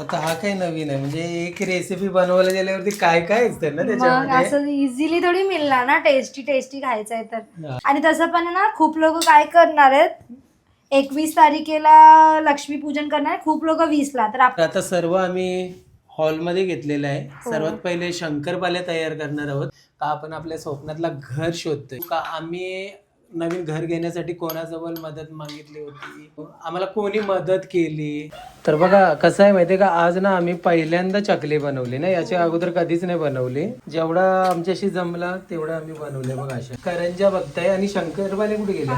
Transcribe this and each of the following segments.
आता हा काय नवीन आहे. म्हणजे एक रेसिपी बनवायला गेल्यावरती काय काय असतं ना मग त्याच्यामध्ये? असं इझिली थोडी मिळणार ना? टेस्टी टेस्टी खायचं आहे तर. हा. आणि तसं पण आहे ना खूप लोक काय करणार आहेत? एकवीस तारखेला लक्ष्मीपूजन करणार आहेत, खूप लोक वीसला. तर तर आता सर्व आम्ही हॉलमध्ये घेतलेलं आहे. हो. सर्वात पहिले शंकरपाल्या तयार करणार आहोत. का आपण आपल्या स्वप्नातला घर शोधतोय? का आम्ही नवीन घर घेण्यासाठी कोणाजवळ मदत मागितली होती? आम्हाला कोणी मदत केली? तर बघा कसं आहे माहितीये का? आज ना आम्ही पहिल्यांदा चकली बनवली ना याच्या अगोदर कधीच नाही बनवली. जेवढा आमच्याशी जमला तेवढा आम्ही बनवले बघा अशा. करंजा बघताय आणि शंकरपाले कुठे गेले?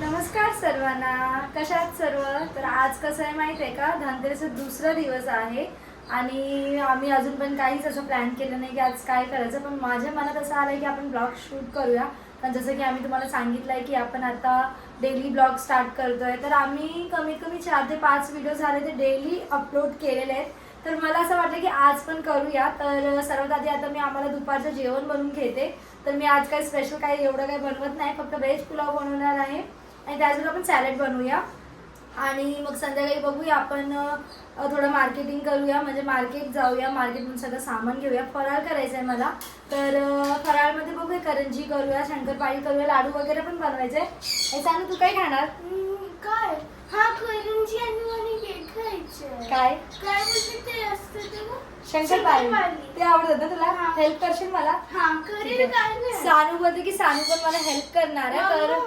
नमस्कार सर्वांना. कशा आहात सर्व? तर आज कसं आहे माहिती आहे का? धनतेरसचा दुसरा दिवस आहे आणि आम्ही अजून पण काहीच असं प्लॅन केलं नाही की आज काय करायचं. पण माझ्या मनात असं आलं की आपण ब्लॉग शूट करूया. कारण जसं की आम्ही तुम्हाला सांगितलं आहे की आपण आता डेली ब्लॉग स्टार्ट करतोय तर आम्ही कमीत कमी चार ते पाच व्हिडिओ झाले ते डेली अपलोड केलेले आहेत. तर मला असं वाटलं की आज पण करूया. तर सर्वात आधी आता मी आम्हाला दुपारचं जेवण बनवून घेते. तर मी आज काही स्पेशल काही एवढं काही बनवत नाही फक्त व्हेज पुलाव बनवणार आहे. आणि त्याचबरोबर आपण सॅलेड बनवूया. आणि मग संध्याकाळी बघूया आपण थोडं मार्केटिंग करूया म्हणजे मार्केट जाऊया मार्केटमधून सगळं सामान घेऊया. फराळ करायचं आहे मला. तर फराळमध्ये बघूया करंजी करूया शंकरपाळी करूया लाडू वगैरे पण बनवायचे. आहे सांग तू काय खाणार? काय? हा करंजी आणि काय? काय बोलते ते असतं ते गं? शंकरपाळी. ते आवडत ना तुला? हेल्प करशील मला? हा सानू बोलते की सानू पण मला हेल्प करणार आहे तर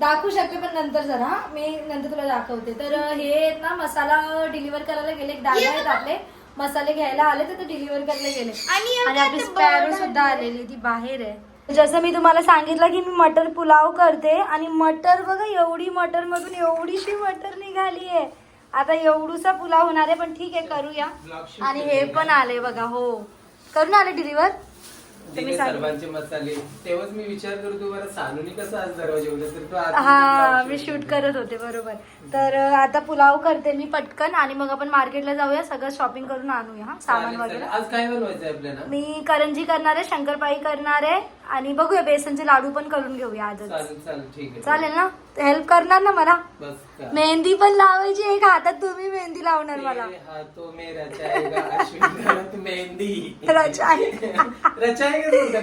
दाखवू शकते? पण नंतर जरा. हा. मी नंतर तुला दाखवते. तर हे आहेत ना मसाला डिलिव्हर करायला गेले. एक दादा आहेत आपले. मसाले घ्यायला आले तर ते डिलिव्हर करायला गेले. आणि आपली स्पॅरो सुद्धा आले. आलेली ती बाहेर आहे. जसं मी तुम्हाला सांगितलं की मी मटर पुलाव करते आणि मटर बघा एवढी मटर मधून एवढीशी मटर निघाली आहे. आता एवढूसा पुलाव होणार आहे पण ठीक आहे करूया. आणि हे पण आले बघा हो. करून आले डिलिव्हर दिले सर्वांचे मसाले तेव्हाच मी विचार करतो बरं सानूनी कसं आज दरवाजा जेवलं तर तू आज हा मी शूट करत होते बरोबर. तर आता पुलाव करते मी पटकन आणि मग आपण मार्केटला जाऊया सगळं शॉपिंग करून आणूया हा सामान. वगैरे. आज काय आपल्याला? मी करंजी करणार आहे शंकरपाळी करणार आहे आणि बघूया बेसनचे लाडू पण करून घेऊया आजच. चालेल ना? हेल्प करणार ना मला? मेहंदी पण लावायची एक हातात तुम्ही मेहंदी लावणार मला. मेहंदी. रचाई.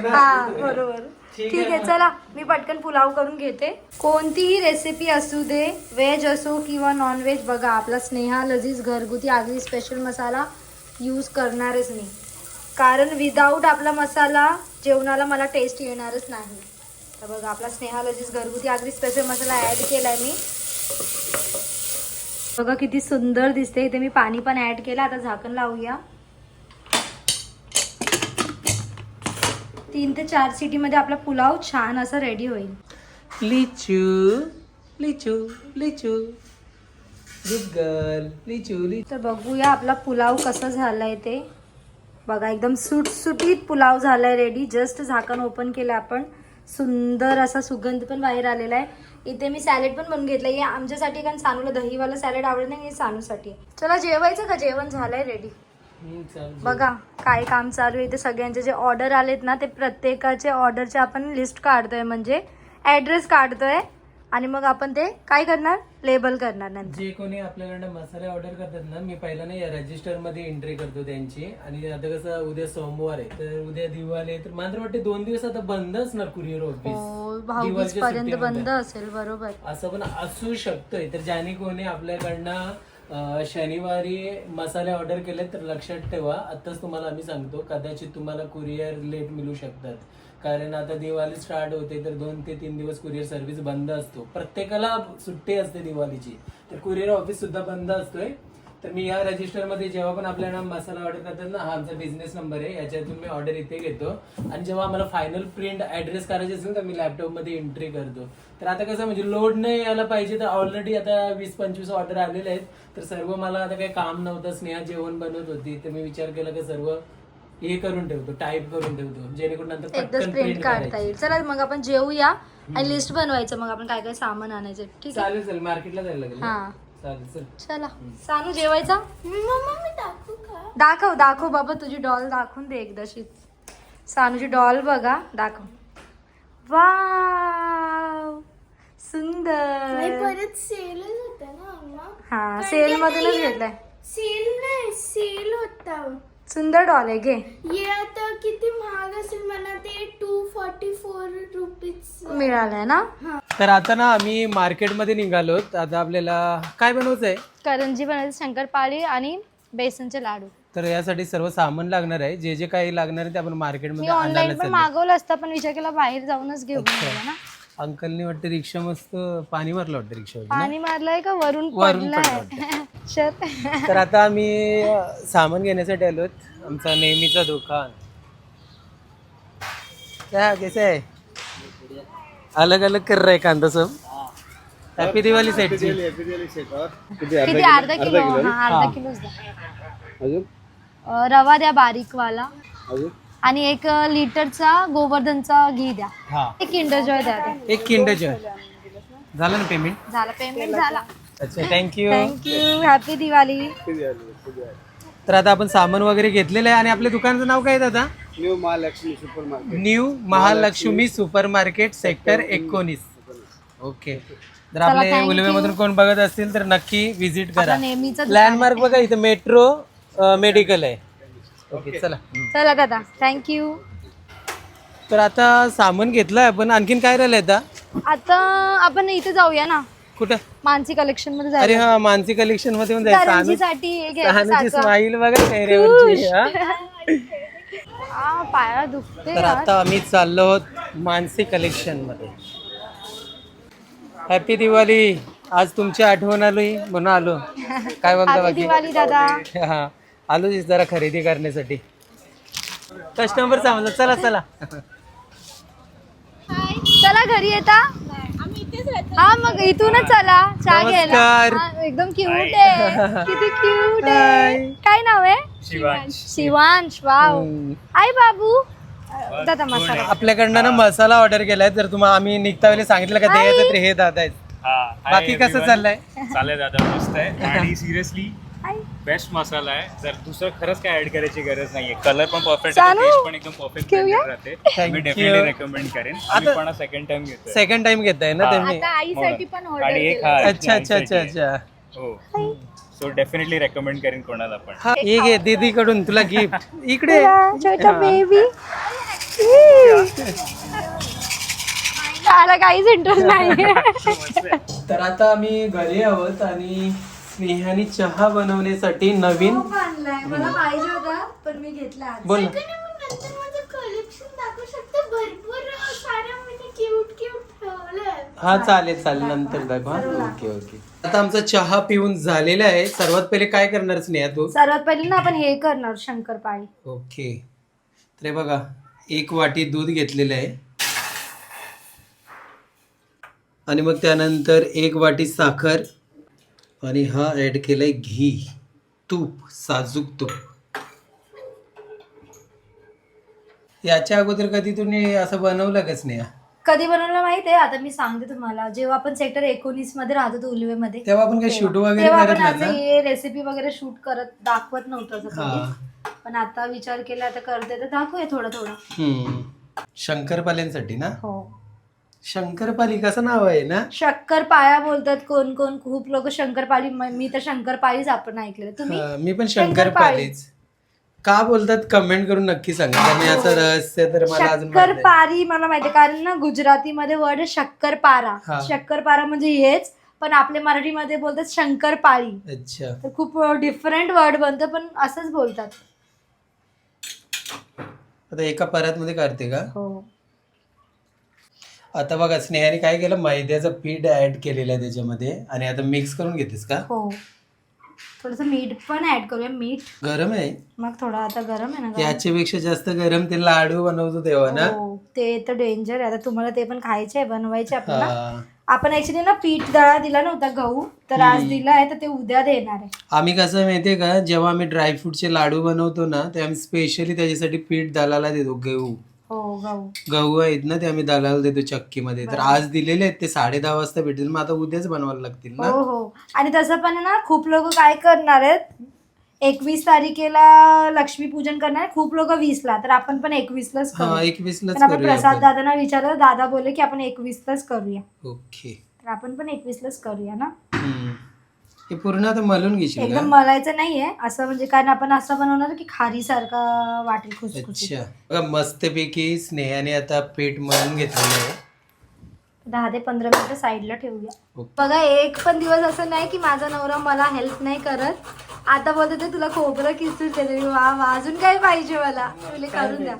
हा बरोबर. ठीक आहे आहे. चला मी पटकन पुलाव करून घेते. कोणतीही रेसिपी असू दे व्हेज असो किंवा नॉन व्हेज बघा आपला स्नेहा लजीज घरगुती आगरी स्पेशल मसाला यूज करणारच मी कारण विदाऊट आपला मसाला जेवणाला मला टेस्ट येणारच नाही. तर बघा आपला स्नेहा लजीज घरगुती आगरी स्पेशल मसाला ॲड केलाय मी. बघा किती सुंदर दिसते इथे मी पाणी पण ऍड केलं आता झाकण लावूया. तीन ते चार सिटीमध्ये आपला पुलाव छान असा रेडी होईल. लिचू लिचू लिचू. गुड गर्ल लिचू लिचू. तर बघूया आपला पुलाव कसा झालाय ते. बघा एकदम सुटसुटीत पुलाव झालाय रेडी जस्ट झाकण ओपन केलं आपण. सुंदर असा सुगंध पण बाहेर आलेला आहे. इथे मी सॅलेड पण बनवून घेतलंय. हे आमच्यासाठी कारण सानूला दहीवाला सॅलेड आवडत नाही हे सानूसाठी. चला जेवायचं का? जेवण झालंय रेडी. बघा काय काम चालू आहे ते सगळ्यांचे जे ऑर्डर आलेत ना ते प्रत्येकाचे ऑर्डरचे आपण लिस्ट काढतोय. म्हणजे ऍड्रेस काढतोय आणि मग आपण ते काय करणार? लेबल करणार नंतर. जे कोणी आपल्याकडनं मसाले ऑर्डर करतात ना मी पहिला ना या रजिस्टरमध्ये एंट्री करतो त्यांची. आणि आता कसं उद्या सोमवार आहे तर उद्या दिवाळी आहे तर मला वाटते दोन दिवस आता बंद असणार कुरिअर हो ऑफिस भाऊबीज पर्यंत. बंद असेल बरोबर. असं पण असू शकतंय. तर ज्याने कोणी आपल्याकडनं अं, शनिवारी मसाले ऑर्डर केले तर लक्षात ठेवा. आत्ताच तुम्हाला आम्ही सांगतो कदाचित तुम्हाला कुरिअर लेट मिळू शकतात. कारण आता दिवाळी स्टार्ट होते तर दोन ते तीन दिवस कुरिअर सर्व्हिस बंद असतो. प्रत्येकाला सुट्टी असते दिवाळीची. तर कुरिअर ऑफिस सुद्धा बंद असतोय. तर मी या रजिस्टरमध्ये जेव्हा पण आपल्याला मसाला ऑर्डर करतात ना हा आमचा बिझनेस नंबर आहे. याच्यातून मी ऑर्डर इथे घेतो. आणि जेव्हा आम्हाला फायनल प्रिंट ऍड्रेस करायचे असेल तर मी लॅपटॉपमध्ये एंट्री करतो. तर आता कसं म्हणजे लोड नाही यायला पाहिजे तर ऑलरेडी आता वीस पंचवीस ऑर्डर आलेले आहेत. तर सर्व मला आता काही काम नव्हतं स्नेहा जेवण बनवत होती. तर मी विचार केला की सर्व हे करून ठेवतो टाईप करून ठेवतो. जेणेकरून नंतर एकदाच पटकन प्रिंट काढता करायची. येईल. चला मग आपण जेवूया आणि लिस्ट बनवायचं. मग आपण काय काय सामान आणायचं. ठीक आहे? चालेल चालेल. मार्केटला जायला लागेल? हा. चालेल चल. चला. सानू जेवायचा? दाखवू दाखव बाबा तुझी डॉल दाखवून दे एकदाशी. सानूची डॉल बघा दाखव. वाव! नाही सुंदर परत सेलच होता ना अम्मा. हा सेल मधूनच घेतलाय. सेल नाही सेल होता. सुंदर डॉल आहे घे. हे आता किती महाग असेल मला ते टू फॉर्टी फोर रुपीज मिळालाय ना? तर आता ना आम्ही मार्केटमध्ये निघालोत आता आपल्याला काय बनवायचं आहे करंजी बनवायची शंकरपाळी आणि बेसनचे लाडू. तर यासाठी सर्व सामान लागणार आहे. जे जे काही लागणार आहे ते आपण मी मार्केटमध्ये ऑनलाईन आणायला पण चाललो मागवलं असतं पण विचार केला बाहेर जाऊनच घेऊन येऊया ना. अंकलने वाटतं रिक्षा मस्त पाणी मारलं वाटतं रिक्षावर पाणी मारलंय का वरून वरून पडलंय? तर आता आम्ही सामान घेण्यासाठी आलोत. आमचा नेहमीचा दुकान. क्या कैसे आहे अलग अलग कर रहा है कांदा सब. हॅपी दिवाळी सेटची किती अर्धा किलो? हा अर्धा किलोच द्या. अं, रवा द्या बारीक वाला आणि एक लिटरचा गोवर्धनचा घी द्या. हा. एक किंडर जॉय द्या. ते. एक किंड जॉय झालं ना पेमेंट झाला पेमेंट झाला. अच्छा थँक्यू थँक्यू हॅपी दिवाळी तर आता आपण सामान वगैरे घेतलेलं आहे आणि आपल्या दुकानाचं नाव काय आहे दादा? New Mahalaxmi super market new Mahalaxmi super market sector एकोणीस. ओके जर आपले उलवेमधून कोण बघत असतील तर नक्की विजिट करा. लँडमार्क बघा इथं मेट्रो मेडिकल आहे. ओके चला. चला दादा. थँक्यू तर आता सामान घेतलं आपण. आणखीन काय राहिलंय आता? आता आपण इथे जाऊया ना. कुठं? मानसी कलेक्शनमध्ये अरे हा मानसी कलेक्शनमध्ये पण जायचं. करंजीसाठी हे घ्यायचं साचा. स्माईल बघा चेहऱ्यावरची हा? आ, पायाला दुखते तर आता आम्ही चाललो आहोत मानसी कलेक्शनमध्ये. हॅपी दिवाळी आज तुमची आठवण आली म्हणून आलो. काय हॅपी बाकी? दिवाळी दादा. हा आलो जरा खरेदी करण्यासाठी. कस्टमर सांगतो चला चला. चला घरी येता. हा मग इथूनच चला. चहा घ्यायला. नमस्कार. हा, एकदम क्यूट आहे. किती क्यूट आहे. काय नाव आहे? शिवांश. वाव हम्म. आई बाबू. दादा मसाला. आपल्याकडनं ना मसाला ऑर्डर केलाय तर तुम्हाला आम्ही निघता वेळेला सांगितलं का द्यायचं तर हे दादा आहेत. हा बाकी कसं चाललंय? चालेल दादा मस्त आहे. आणि सिरियसली. बेस्ट मसाला आहे. जर दुसरं खरंच काय ऍड करायची गरज नाहीये. कलर पण परफेक्ट चालू. टेस्ट पण एकदम परफेक्ट घेऊया? राहते. Thank मी you. डेफिनेटली रेकमेंड करेन. आम्ही पण सेकंड टाइम घेतोय. सेकंड टाइम घेताय ना तुम्ही? आता आईसाठी पण ऑर्डर आणि एक हा अच्छा अच्छा अच्छा अच्छा. हो. सो डेफिनेटली रेकमेंड करेन कोणाला पण. हा हे घे दीदी कडून तुला गिफ्ट इकडे छोटा बेबी त्याला काहीच इंटरेस्ट नाही तर आता आम्ही घरी आहोत आणि स्नेहाने चहा बनवण्यासाठी नवीन मला पाहिजे होता पण मी घेतला बोल ना. नंतर माझं कलेक्शन दाखवू शकते. भरपूर साऱ्या मी क्यूट क्यूट ठेवलंय हा चालेल चालेल. नंतर दाखव. हा ओके ओके. आता आमचा चहा पिऊन झालेला आहे. सर्वात पहिले काय करणार स्नेहा तू? सर्वात पहिले ना आपण हे करणार शंकरपाळी. ओके. तर हे बघा एक वाटी दूध घेतलेलं आहे. आणि मग त्यानंतर एक वाटी साखर. आणि हा ऍड केलाय घी तूप साजूक तूप. याच्या अगोदर कधी तुम्ही असं बनवलं का स्नेहा? कधी बनवलं माहितीये? आता मी सांगते तुम्हाला. जेव्हा आपण सेक्टर एकोणीसमध्ये राहत होतो उलवेमध्ये तेव्हा आपण काही शूट वगैरे तेव्हा करत आपण नाही असं ना हे रेसिपी वगैरे शूट करत दाखवत नव्हतं असं हा. पण आता विचार केला आता करते. तर दाखवूया थोडं थोडं. हम्म. शंकरपाल्यांसाठी ना? हो. शंकरपाली कसं नाव आहे ना? शंकरपाळ्या बोलतात कोण कोण? खूप लोक शंकरपाळी म- मी तर शंकरपाळीच आपण ऐकलेलं. तुम्ही? हा, मी पण शंकरपाळी. शंकरपालीच का बोलतात? कमेंट करून नक्की सांगा. कारण याचं रहस्य तर मला अजून माहीत नाही. शक्करपारी मला माहिती कारण ना गुजरातीमध्ये वर्ड शक्करपारा हा. शक्करपारा म्हणजे हेच पण आपल्या मराठीमध्ये बोलतात शंकरपाळी. अच्छा. तर खूप डिफरंट वर्ड बनतं पण असंच बोलतात. आता एका परात मध्ये काढते का? हो. आता बघा स्नेहाने काय केलं? मैद्याचं पीठ ऍड केलेलं आहे त्याच्यामध्ये. आणि आता मिक्स करून घेतेस का? हो. थोडस मीठ पण ऍड करूया. मीठ. गरम आहे? मग थोडा आता गरम आहे ना गरम. याच्यापेक्षा जास्त गरम ते लाडू बनवतो तेव्हा ना? हो ते तर डेंजर आहे. आता तुम्हाला ते पण खायचे आहे बनवायचे आपल्याला. हा. आपण ऍक्च्युली ना पीठ दळा दिला नव्हता गहू तर आज दिला आहे तर ते उद्या देणार आहे. आम्ही कसं माहितीये का? जेव्हा आम्ही ड्रायफ्रूटचे लाडू बनवतो ना ते आम्ही स्पेशली त्याच्यासाठी पीठ दलाला देतो गहू. हो गहू. गहू आहेत ना ते आम्ही दलाला देतो चक्कीमध्ये. तर आज दिलेले आहेत ते साडे दहा वाजता भेटतील मग आता उद्याच बनवायला लागतील ना? हो हो. आणि तसं पण आहे ना खूप लोक काय करणार आहेत? एकवीस तारखेला लक्ष्मीपूजन करणार आहे, खूप लोक वीसला. तर आपण पण एकवीसलाच हा करू एकवीसलाच पण आपण करूया प्रसाद आपण. दादांना विचारलं दादा बोलले की आपण एकवीसलाच करूया. ओके. तर आपण पण एकवीसलाच करूया ना? हम्म. हे पूर्ण आता मलून घेशील एकदम का? मलायचं नाहीये. असं म्हणजे कारण आपण असं बनवणार की खारी सारखा वाटेल खुसखुशीत. अच्छा. बघा मस्तपैकी स्नेहाने आता पीठ मळून घेतलेलं आहे. दहा ते पंधरा मिनिटं साईडला ठेवूया. ओके. बघा एक पण दिवस असं नाही की माझा नवरा मला हेल्प नाही करत. आता बोलते ते तुला खोबरं किसून देते. मी, वा वा अजून काय पाहिजे मला? करून द्या.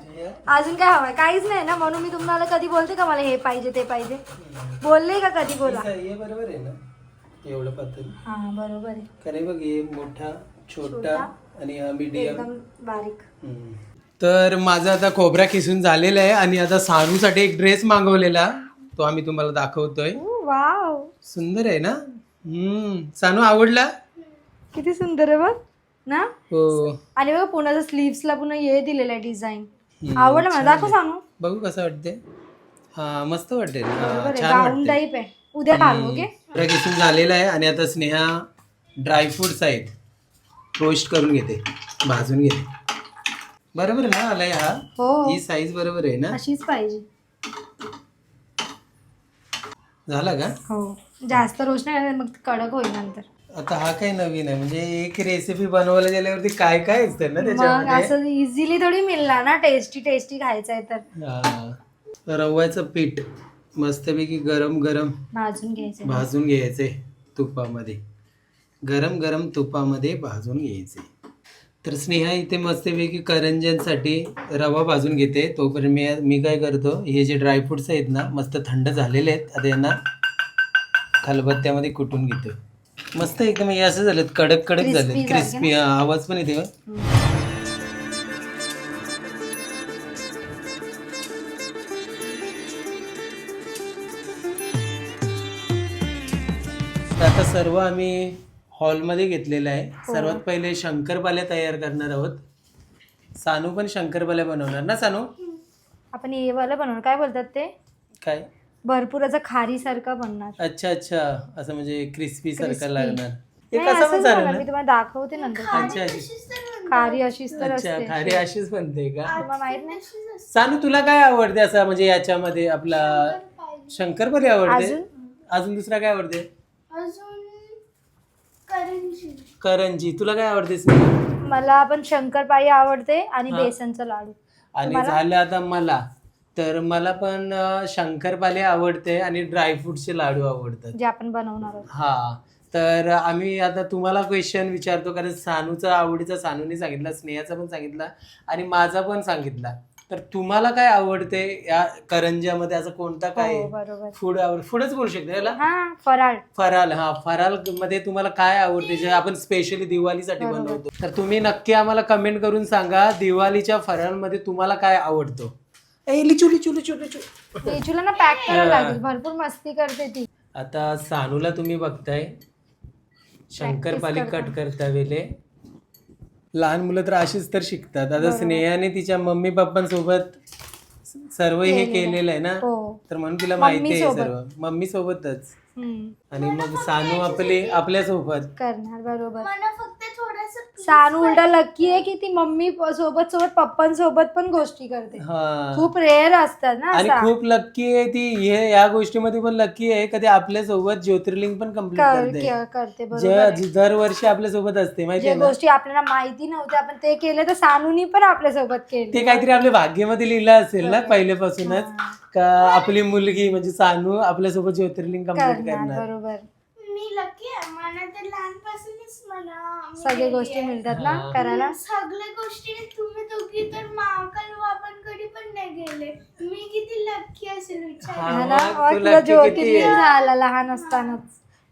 अजून काय हवंय? काहीच नाही ना. म्हणून मी तुम्हाला कधी बोलते का मला हे पाहिजे ते पाहिजे. बोलले का कधी बोला? हे बरोबर आहे ना. एवढं पातळ. हा बरोबर आहे. कारण बघ हे मोठा छोटा छोटा. आणि हा मीडियम एकदम बारीक. तर माझा आता खोबरा किसून झालेला आहे आणि आता सानूसाठी एक ड्रेस मागवलेला. तो आम्ही तुम्हाला दाखवतोय. वाव. सुंदर आहे ना? हम्म. सानू आवडला? किती सुंदर आहे बघ ना? हो. आणि बघा पुण्याच्या स्लीव्सला पुन्हा हे दिलेलं आहे डिझाईन हम्म, आवडलं मला दाखव सांगू बघू कसं वाटते हा मस्त वाटते ना. बरोबर आहे छान गाऊन वाटते टाईप आहे. उद्या ओके? झालेला आहे आणि आता स्नेहा ड्रायफ्रुट्स आहेत. रोस्ट करून घेते भाजून घेते. बरोबर ना आलाय हा? हो. ही साईज बरोबर आहे ना? अशीच पाहिजे. झाला का? हो. जास्त रोज नाही मग कडक होईल नंतर. आता हा काय नवीन आहे? म्हणजे एक रेसिपी बनवायला गेल्यावरती काय काय असतं ना मग त्याच्यामध्ये असं इझिली थोडी मिळणार ना? टेस्टी टेस्टी खायचं आहे तर. हा. रव्याचं पीठ. मस्तपैकी गरम गरम भाजून घ्यायचं. भाजून घ्यायचे तुपामध्ये. गरम गरम तुपामध्ये भाजून घ्यायचे. तर स्नेहा इथे मस्तपैकी करंज्यांसाठी रवा भाजून घेते. तोपर्यंत मी मी काय करतो हे जे ड्रायफ्रुट्स आहेत ना मस्त थंड झालेले आहेत आता यांना खलबत्त्यामध्ये कुटून घेतो मस्त एकदम हे असं झालं कडक कडक Crispy झाले सारखे क्रिस्पी आवाज पण येते तर आता सर्व आम्ही हॉलमध्ये घेतलेलं आहे. सर्वात पहिले शंकरपाल्या तयार करणार आहोत. सानू पण शंकरपाल्या बनवणार ना सानू? आपण हे वाला बनवणार. काय बोलतात ते? काय? भरपूर असं खारी सारखा बनणार. अच्छा अच्छा. असं म्हणजे क्रिस्पी सारखं Crispy. लागणार. हे नाही, कसं असंच मी तुम्हाला दाखवते नंतर. अच्छा खारी अशीच तर अच्छा असते. खारी अशीच बनते का? तुम्हाला माहीत नाही? सानू तुला काय आवडते असं म्हणजे याच्यामध्ये आपला शंकरपाली आवडते? अजून? अजून दुसरा काय आवडते? अजून करंजी. करंजी. तुला काय आवडते स्नेहा? मला पण शंकरपाई आवडते आणि हा. बेसनचा लाडू. आणि झालं आता मला. तर मला पण अं, शंकरपाले आवडते आणि ड्रायफ्रुटचे लाडू आवडतात. जे आपण बनवणार आहोत. हा. तर आम्ही आता तुम्हाला क्वेश्चन विचारतो कारण सानूचा आवडीचा सानूने सांगितला स्नेहाचा पण सांगितला आणि माझा पण सांगितला. तर तुम्हाला काय आवडते या करंज्यामध्ये असं कोणता काय हो बरोबर. फूड आवड फूडच बोलू शकतो याला? हा फराळ. फराल हा फराल मध्ये तुम्हाला काय आवडते? जे आपण स्पेशली दिवाळीसाठी बरोबर. बनवतो. तर तुम्ही नक्की आम्हाला कमेंट करून सांगा दिवाळीच्या फराळमध्ये तुम्हाला काय आवडतो? ए लिचू लिचू लिचू लिचू. तेजूला ना पॅक लागेल. भरपूर मस्ती करते ती. आता सानूला तुम्ही बघताय. शंकरपाली कट करता. वेळे लहान मुलं तर अशीच तर शिकतात. आता. स्नेहाने तिच्या मम्मी पप्पांसोबत सर्व हे केलेलं आहे. ना? हो. तर म्हणून तिला माहिती आहे सोबत. सर्व. मम्मी सोबतच हम्म. आणि मग सानू आपली आपल्यासोबत करणार बरोबर. मला फक्त थोडस सानू उलटा लक्की आहे की ती मम्मी सोबत सोबत पप्पांसोबत पण गोष्टी करते. हा. खूप रेअर असतात ना आणि असा. खूप लक्की आहे ती हे या गोष्टीमध्ये पण लक्की आहे कधी आपल्यासोबत ज्योतिर्लिंग पण कंप्लीट कर- करते के- करते बरोबर आहे. जे दरवर्षी आपल्यासोबत असते माहिती जे आहे ना? गोष्टी आपल्याला माहिती नव्हत्या आपण ते केले तर सानूनी पण आपल्यासोबत ते केले काहीतरी आपल्या भाग्यामध्ये लिहिलं असेल ना पहिल्यापासूनच का आपली मुलगी म्हणजे सानू आपल्यासोबत ज्योतिर्लिंग कंप्लीट करणार करणार. बरोबर. मी लकी आहे मला तर लहानपासूनच मला सगळे गोष्टी मिळतात ना हा. करायला सगळ्या गोष्टी तुम्ही दोघी तर महाकाल आपण कधी पण नाही गेले मी किती लकी असेल विचार हा, हा? मग किती आहे? झाला लहान असतानाच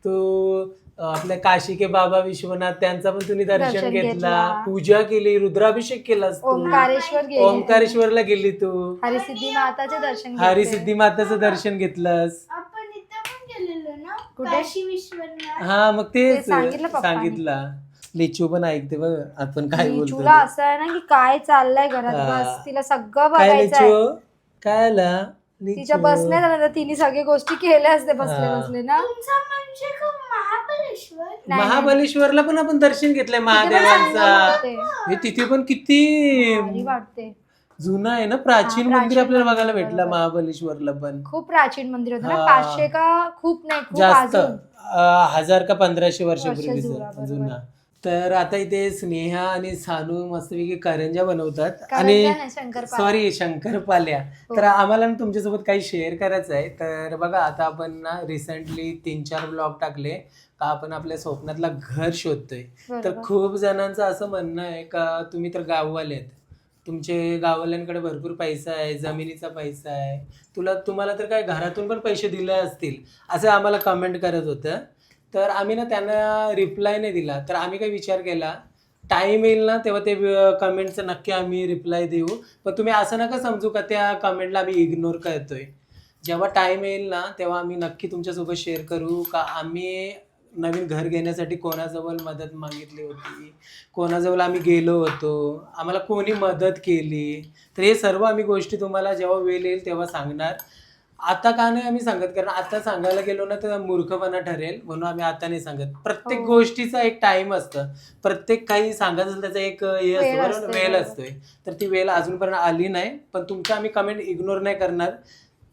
तो अं, आपल्या काशिके बाबा विश्वनाथ त्यांचा पण तुम्ही दर्शन दर्शन घेतला घेतला. पूजा केली रुद्राभिषेक केलास तू ओंकारेश्वर गेले ओंकारेश्वरला गेली तू हरिसिद्धी माताचे दर्शन घेतले. हरिसिद्धी माताचं दर्शन घेतलंस आपण ना कुठे? काशी विश्वनाथ हा मग ते सांगितलं पप्पांनी. सांगितला लिचू पण ऐकते बघ आपण काय बोलतो लिचूला असं आहे ना की काय चाललंय घरात हा. बस तिला सगळं काय बघायचं आहे लिचू काय आला तिच्या बसण्यात झालं तर तिने सगळी गोष्टी केल्या असते बसले हा. बसले ना तुमचा म्हणजे का महाबळेश्वर नाही, नाही. महाबलेश्वरला पण आपण दर्शन घेतलंय महादेवांचा. हे तिथे पण किती भारी वाटते जुना आहे ना प्राचीन हा, मंदिर प्राचीन आपल्याला बघायला मंदिर, भेटलं बरोबर. महाबलेश्वरला पण खूप प्राचीन मंदिर होतं ना हा. पाचशे का खूप नाही खूप जास्त अजून अं, हजार का पंधराशे जुना, वर्षापूर्वीचा बरोबर. जुना तर आता इथे स्नेहा आणि सानू मस्तपैकी करंजा बनवतात आणि. सॉरी शंकरपाल्या हो. तर आम्हाला ना तुमच्यासोबत काही शेअर करायचं आहे तर बघा आता आपण ना रिसेंटली तीन चार ब्लॉग टाकले का आपण आपल्या स्वप्नातला घर शोधतोय तर. खूप जणांचं असं म्हणणं आहे का तुम्ही तर गाववाले आहेत तुमचे गाववाल्यांकडे भरपूर पैसा आहे जमिनीचा पैसा आहे. तुला तुम्हाला तर काय घरातून पण पैसे दिले असतील असं आम्हाला कमेंट करत होतं. तर आम्ही ना त्यांना रिप्लाय नाही दिला. तर आम्ही काय विचार केला. टाईम येईल ना तेव्हा ते कमेंटचं नक्की आम्ही रिप्लाय देऊ. पण तुम्ही असं नका समजू का त्या कमेंटला आम्ही इग्नोर करतोय. जेव्हा टाईम येईल ना तेव्हा आम्ही नक्की तुमच्यासोबत शेअर करू का आम्ही नवीन घर घेण्यासाठी कोणाजवळ मदत मागितली होती? कोणाजवळ आम्ही गेलो होतो? आम्हाला कोणी मदत केली? तर हे सर्व आम्ही गोष्टी तुम्हाला जेव्हा वेळ येईल तेव्हा सांगणार. आता का नाही आम्ही सांगत? कारण आता सांगायला गेलो ना तर मूर्खपणा ठरेल म्हणून आम्ही आता नाही सांगत. प्रत्येक हो. गोष्टीचा एक टाइम असतं. प्रत्येक काही सांगायचं असेल त्याचा एक हे वेळ असतो वेळ बरोबर. असतोय. तर ती वेळ अजूनपर्यंत आली नाही. पण तुमच्या आम्ही कमेंट इग्नोर नाही करणार.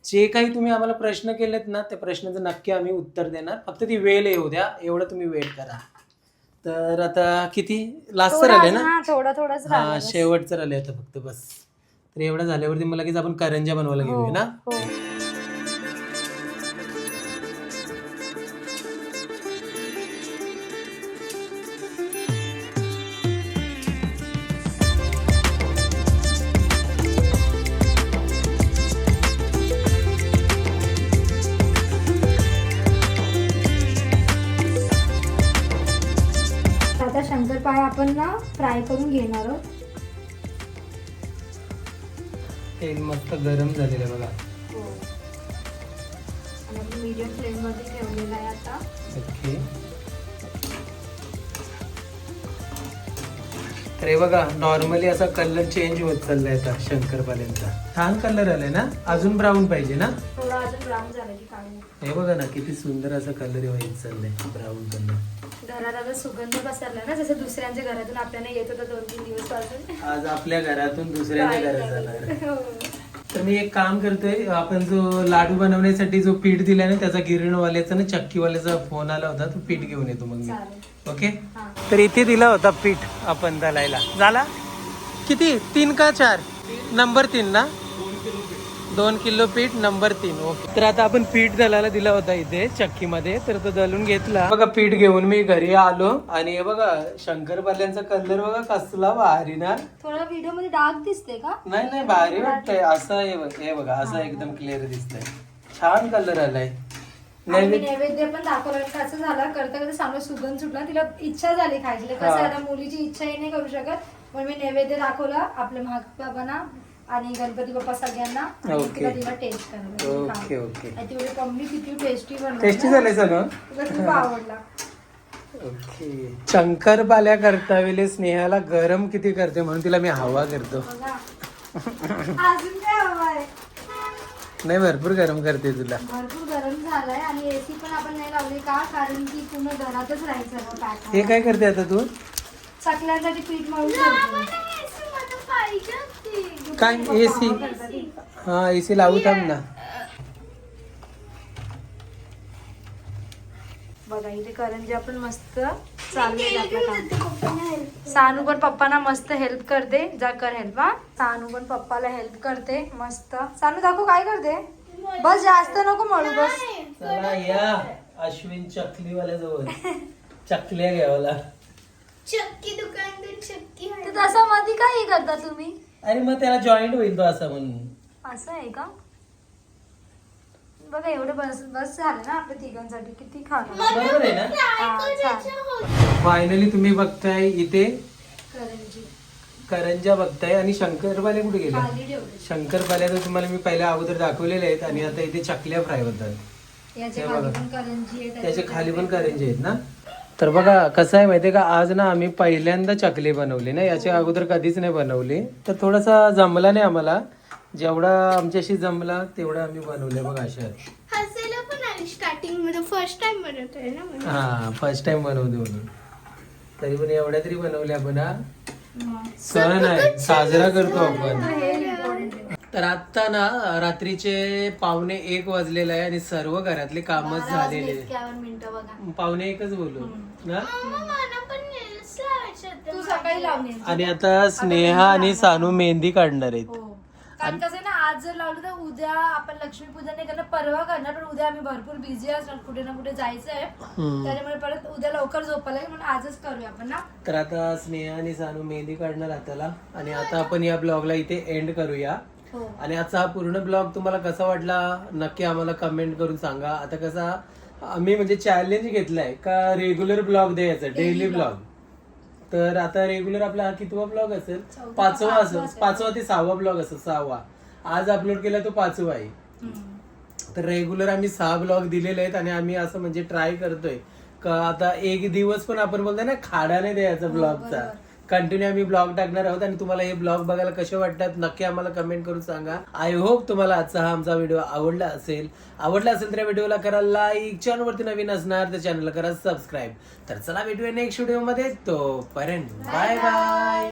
जे काही तुम्ही आम्हाला प्रश्न केलेत ना त्या प्रश्नाचं नक्की आम्ही उत्तर देणार. फक्त ती वेळ येऊ द्या एवढं तुम्ही वेट करा. तर आता किती? लास्ट आले ना? हा, थोडा थोडाच हा. शेवटचं राहिले आता फक्त बस. तर एवढं झाल्यावरती मला लगेच आपण करंजा बनवायला हो, घेऊया ना? फ्राय करून घेणार आहोत. तेल मस्त गरम झालेलं बघा. आणि आपण मीडियम फ्लेममध्ये ठेवलेला आहे आता. ओके. तर हे बघा नॉर्मली असा कलर चेंज होत चाललाय आता शंकरपाल्यांचा. छान कलर आलाय ना? अजून ब्राऊन पाहिजे ना? थोडा अजून ब्राऊन झाला की हे बघा ना किती सुंदर असा कलर व्हायचं चाललंय ब्राऊन कलर घरात आता सुगंध पसरला ना जसं दुसऱ्यांच्या घरातून आपल्याला येत होता दोन तीन दिवसपासून. आज आपल्या घरातून दुसऱ्याच्या घरात जाणार हो. तर मी एक काम करतोय आपण जो लाडू बनवण्यासाठी जो पीठ दिलाय ना त्याचा गिरणवाल्याचा ना चक्कीवाल्याचा फोन आला होता तो पीठ घेऊन येतो मग मी. ओके? तर इथे दिला होता पीठ आपण दलायला. झाला? किती? तीन का चार? नंबर तीन ना? दोन किलो पीठ नंबर तीन. ओके तर आता आपण पीठ दलायला दिला होता इथे चक्कीमध्ये. तर तो दलून घेतला. बघा पीठ घेऊन मी घरी आलो. आणि हे बघा शंकरपाल्यांचा कलर बघा कसला भारी ना. थोडा व्हिडिओमध्ये डाग दिसते का? नाही नाही भारी वाटतंय. असं हे बघ- हे बघा असं एकदम क्लिअर दिसतंय. छान कलर आलाय. आणि मी नैवेद्य नैवेद्य पण दाखवलं. असं झालं? करता करता चांगला सुगंध सुटला. तिला इच्छा झाली खायची. कसं हा. आता मुलीची इच्छाही नाही करू शकत. पण मी नैवेद्य दाखवला. आपल्या महाग बाबांना आणि गणपती बाप्पा सगळ्यांना आणि ओके. तिला तिला टेस्ट करायला ओके ओके. आणि तेवढी मम्मी किती टेस्टी बनवली टेस्टी ना. झालंय सगळं? तुला खूप आवडला. ओके. शंकरपाल्या करता वेळेस स्नेहाला गरम किती करते म्हणून तिला मी हवा करतो. बघा. अजून काय हवं आहे? नाही भरपूर गरम करते तुला. भरपूर गरम झालाय आणि एसी पण आपण नाही लावली का? कारण की पूर्ण घरातच राहायचं हे काय करते आता तू? चकल्यांसाठी पीठ मळून ठेवते. काय? एसी हा एसी लावू थांब ना. बघा इथे करंजी आपण मस्त चालले आपलं काम. सानू पण पप्पांना मस्त हेल्प करते. जा कर हेल्प हा. सानू पण पप्पाला हेल्प करते. मस्त. सानू दाखव काय करते? बस जास्त नको मळू बस. चला या अश्विन चकलीवाल्या जवळ चकल्या घ्यावला. चक्की दुकानदार चक्की तसं मध्ये काय हे करता तुम्ही? अरे मग त्याला जॉईंट होईल तो असं म्हणून. असं आहे का? बघा एवढं बस बस झालं ना आपल्या तिघांसाठी. किती खाणं बरोबर आहे ना? हा, चालेल. फायनली तुम्ही बघताय इथे करंजी. करंजा बघताय आणि शंकरपाले कुठे गेले? खाली ठेवले. शंकरपाल्या तर तुम्हाला मी पहिल्या अगोदर दाखवलेले आहेत आणि आता इथे चकल्या फ्राय होतात. याच्या हे खाली बघा. पण करंजी आहे त्याच्याखाली पण करंजे आहेत ना? तर बघा कसं आहे माहितीये का आज ना आम्ही पहिल्यांदा चकली बनवली ना याच्या अगोदर कधीच नाही बनवली तर थोडासा जमला नाही आम्हाला जेवढा आमच्याशी जमला तेवढा आम्ही बनवले बघा अशा हसायला पण आली स्टार्टिंगमध्ये फर्स्ट टाइम ना म्हणून. हा फर्स्ट टाइम बनवते म्हणून तरी पण एवढ्या तरी बनवल्या आपण हा. सण आहे साजरा करतो आपण आहे. तर आता ना रात्रीचे पावणे एक वाजलेले आहे आणि सर्व घरातले कामच झालेले इतक्यावर मिनिटं बघा. पावणे एकच बोलू. ना? तू सकाळी. आणि आता स्नेहा आणि सानू मेहंदी काढणार आहेत. हो. कारण कसं आहे ना आज जर लावलं तर उद्या आपण लक्ष्मीपूजन नाही करणार परवा करणार पण उद्या आम्ही भरपूर बिझी असणार कुठे ना कुठे जायचं आहे हम्म. त्याच्यामुळे परत उद्या लवकर झोपायला लागेल म्हणून आजच करूया आपण ना. तर आता स्नेहा आणि सानू मेहंदी काढणार हाताला आणि आता आपण या ब्लॉगला इथे एंड करूया. हो आणि आजचा हा पूर्ण ब्लॉग तुम्हाला कसा वाटला नक्की आम्हाला कमेंट करून सांगा. आता कसा आम्ही म्हणजे चॅलेंज घेतलाय का रेग्युलर ब्लॉग द्यायचा डेली ब्लॉग तर आता रेग्युलर आपला हा कितवा ब्लॉग असेल? पाचवा असेल. पाचवा ते सहावा ब्लॉग असेल सहावा. आज अपलोड केला तो पाचवा आहे. तर रेग्युलर आम्ही सहा ब्लॉग दिलेले आहेत आणि आम्ही असं म्हणजे ट्राय करतोय. का आता एक दिवस पण आपण बोलतोय ना खाडा नाही द्यायचा ब्लॉगचा बरोबर. कंटिन्यू आम्ही ब्लॉग टाकणार आहोत आणि तुम्हाला हे ब्लॉग बघायला कसे वाटतात नक्की आम्हाला कमेंट करून सांगा. आय होप तुम्हाला आजचा हा आमचा व्हिडिओ आवडला असेल. आवडला असेल तर या व्हिडिओला करा लाईक चॅनलवरती नवीन असणार तर चॅनलला करा सबस्क्राईब तर चला भेटूया नेक्स्ट व्हिडिओमध्ये तोपर्यंत बाय बाय